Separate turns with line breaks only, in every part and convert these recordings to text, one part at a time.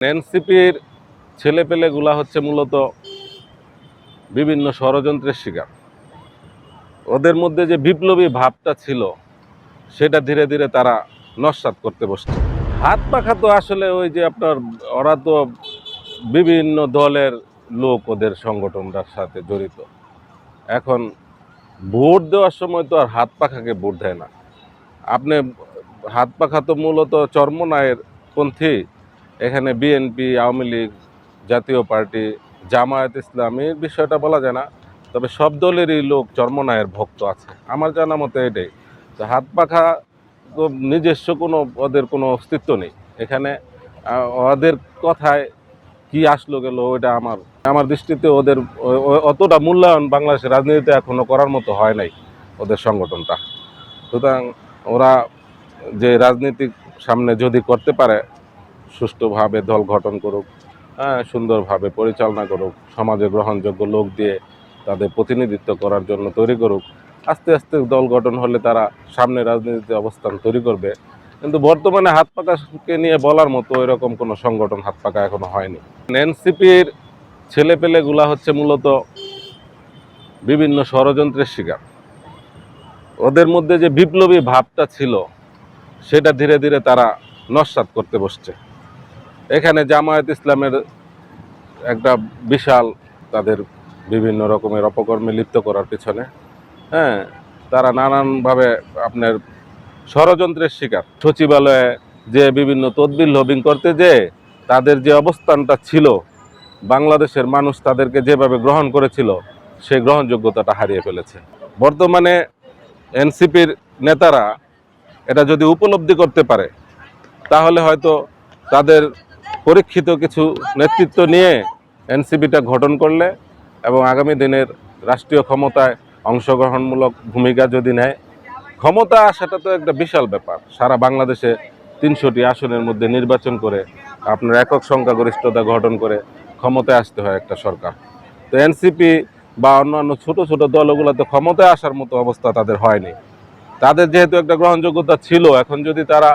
এনসিপির ছেলেপেলেগুলা হচ্ছে মূলত বিভিন্ন ষড়যন্ত্রের শিকার। ওদের মধ্যে যে বিপ্লবী ভাবটা ছিল, সেটা ধীরে ধীরে তারা নস্বাত করতে বসছে। হাত পাখা তো আসলে ওই যে আপনার, ওরা তো বিভিন্ন দলের লোক ওদের সংগঠনটার সাথে জড়িত। এখন ভোট দেওয়ার সময় তো আর হাত পাখাকে ভোট দেয় না। আপনি, হাত পাখা তো মূলত চর্মনায়ের পন্থী। এখানে বিএনপি আওয়ামী লীগ, জাতীয় পার্টি, জামায়াত ইসলামী বিষয়টা বলা যায় না। তবে সব দলেরই লোক চর্মনায়ের ভক্ত আছে। আমার জানা মতে এটাই। তো হাত পাখা তো নিজস্ব কোনো, ওদের কোনো অস্তিত্ব নেই। এখানে ওদের কথায় কি আসলো গেল, ওইটা আমার আমার দৃষ্টিতে ওদের অতটা মূল্যায়ন বাংলাদেশের রাজনীতিতে এখনও করার মতো হয় নাই ওদের সংগঠনটা। সুতরাং ওরা যে রাজনীতি সামনে যদি করতে পারে সুষ্ঠুভাবে দল গঠন করুক হ্যাঁ সুন্দরভাবে পরিচালনা করুক, সমাজে গ্রহণযোগ্য লোক দিয়ে তাদের প্রতিনিধিত্ব করার জন্য তৈরি করুক। আস্তে আস্তে দল গঠন হলে তারা সামনে রাজনীতিতে অবস্থান তৈরি করবে। কিন্তু বর্তমানে হাত পাকাকে নিয়ে বলার মতো এরকম কোনো সংগঠন হাত পাকা এখনও হয়নি। এনসিপির ছেলেপেলেগুলা হচ্ছে মূলত বিভিন্ন ষড়যন্ত্রের শিকার। ওদের মধ্যে যে বিপ্লবী ভাবটা ছিল, সেটা ধীরে ধীরে তারা নস্বাত করতে বসছে। এখানে জামায়াত ইসলামের একটা বিশাল তাদের বিভিন্ন রকমের অপকর্মে লিপ্ত করার পিছনে। হ্যাঁ তারা নানানভাবে আপনার ষড়যন্ত্রের শিকার। সচিবালয়ে যে বিভিন্ন তদবির লবিং করতে যে তাদের যে অবস্থানটা ছিল, বাংলাদেশের মানুষ তাদেরকে যেভাবে গ্রহণ করেছিল, সেই গ্রহণযোগ্যতাটা হারিয়ে ফেলেছে। বর্তমানে এনসিপির নেতারা এটা যদি উপলব্ধি করতে পারে, তাহলে হয়তো তাদের পরীক্ষিত কিছু নেতৃত্ব নিয়ে এনসিপিটা গঠন করলে এবং আগামী দিনের রাষ্ট্রীয় ক্ষমতায় অংশগ্রহণমূলক ভূমিকা যদি নেয়, ক্ষমতা সেটা তো একটা বিশাল ব্যাপার। সারা বাংলাদেশে তিনশোটি আসনের মধ্যে নির্বাচন করে আপনার একক সংখ্যাগরিষ্ঠতা গঠন করে ক্ষমতায় আসতে হয় একটা সরকার। তো এনসিপি বা অন্যান্য ছোট ছোট দলগুলো তো ক্ষমতায় আসার মতো অবস্থা তাদের হয়নি। তাদের যেহেতু একটা গ্রহণযোগ্যতা ছিল, এখন যদি তারা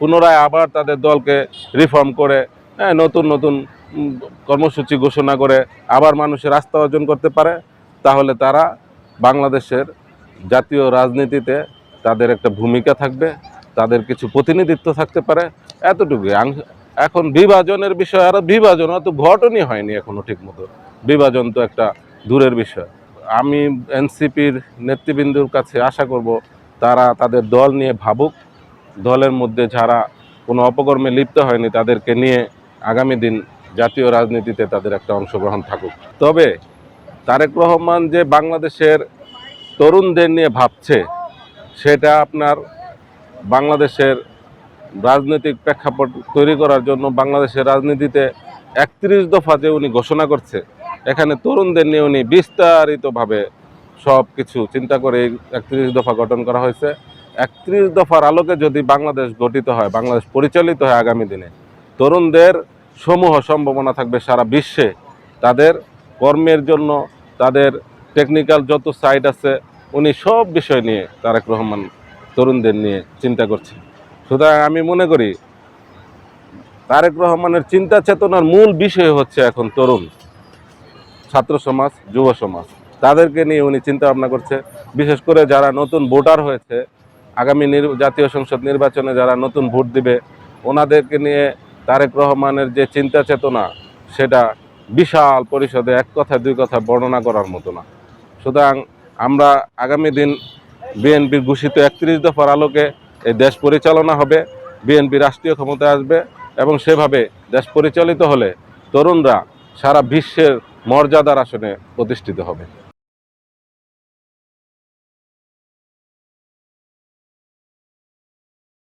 পুনরায় আবার তাদের দলকে রিফর্ম করে নতুন নতুন কর্মসূচি ঘোষণা করে আবার মানুষের আস্থা অর্জন করতে পারে, তাহলে তারা বাংলাদেশের জাতীয় রাজনীতিতে তাদের একটা ভূমিকা থাকবে, তাদের কিছু প্রতিনিধিত্ব থাকতে পারে, এতটুকুই। এখন বিভাজনের বিষয়, আরও বিভাজন অত ঘটনই হয়নি এখনও ঠিক মতো বিভাজন তো একটা দূরের বিষয়। আমি এনসিপির নেতৃবৃন্দুর কাছে আশা করব তারা তাদের দল নিয়ে ভাবুক। দলের মধ্যে যারা কোনো অপকর্মে লিপ্ত হয়নি তাদেরকে নিয়ে আগামী দিন জাতীয় রাজনীতিতে তাদের একটা অংশগ্রহণ থাকুক। তবে তারেক রহমান যে বাংলাদেশের তরুণদের নিয়ে ভাবছে, সেটা আপনার বাংলাদেশের রাজনৈতিক প্রেক্ষাপট তৈরি করার জন্য বাংলাদেশের রাজনীতিতে একত্রিশ দফা যে উনি ঘোষণা করছে, এখানে তরুণদের নিয়ে উনি বিস্তারিতভাবে সব কিছু চিন্তা করে একত্রিশ দফা গঠন করা হয়েছে। একত্রিশ দফার আলোকে যদি বাংলাদেশ গঠিত হয়, বাংলাদেশ পরিচালিত হয় আগামী দিনে তরুণদের সমূহ সম্ভাবনা থাকবে সারা বিশ্বে। তাদের কর্মের জন্য, তাদের টেকনিক্যাল যত সাইড আছে, উনি সব বিষয় নিয়ে তারেক রহমান তরুণদের নিয়ে চিন্তা করছে সুতরাং আমি মনে করি, তারেক রহমানের চিন্তা চেতনার মূল বিষয় হচ্ছে এখন তরুণ, ছাত্র সমাজ, যুব সমাজ। তাদেরকে নিয়ে উনি চিন্তা ভাবনা করছে। বিশেষ করে যারা নতুন ভোটার হয়েছে, আগামী জাতীয় সংসদ নির্বাচনে যারা নতুন ভোট দিবে, ওনাদেরকে নিয়ে তারেক রহমানের যে চিন্তা চেতনা, সেটা বিশাল পরিষদে এক কথা, দুই কথা বর্ণনা করার মতো না। সুতরাং আমরা আগামী দিন বিএনপির ঘোষিত একত্রিশ দফার আলোকে এই দেশ পরিচালনা হবে, বিএনপি রাষ্ট্রীয় ক্ষমতায় আসবে এবং সেভাবে দেশ পরিচালিত হলে তরুণরা সারা বিশ্বের মর্যাদার আসনে প্রতিষ্ঠিত হবে।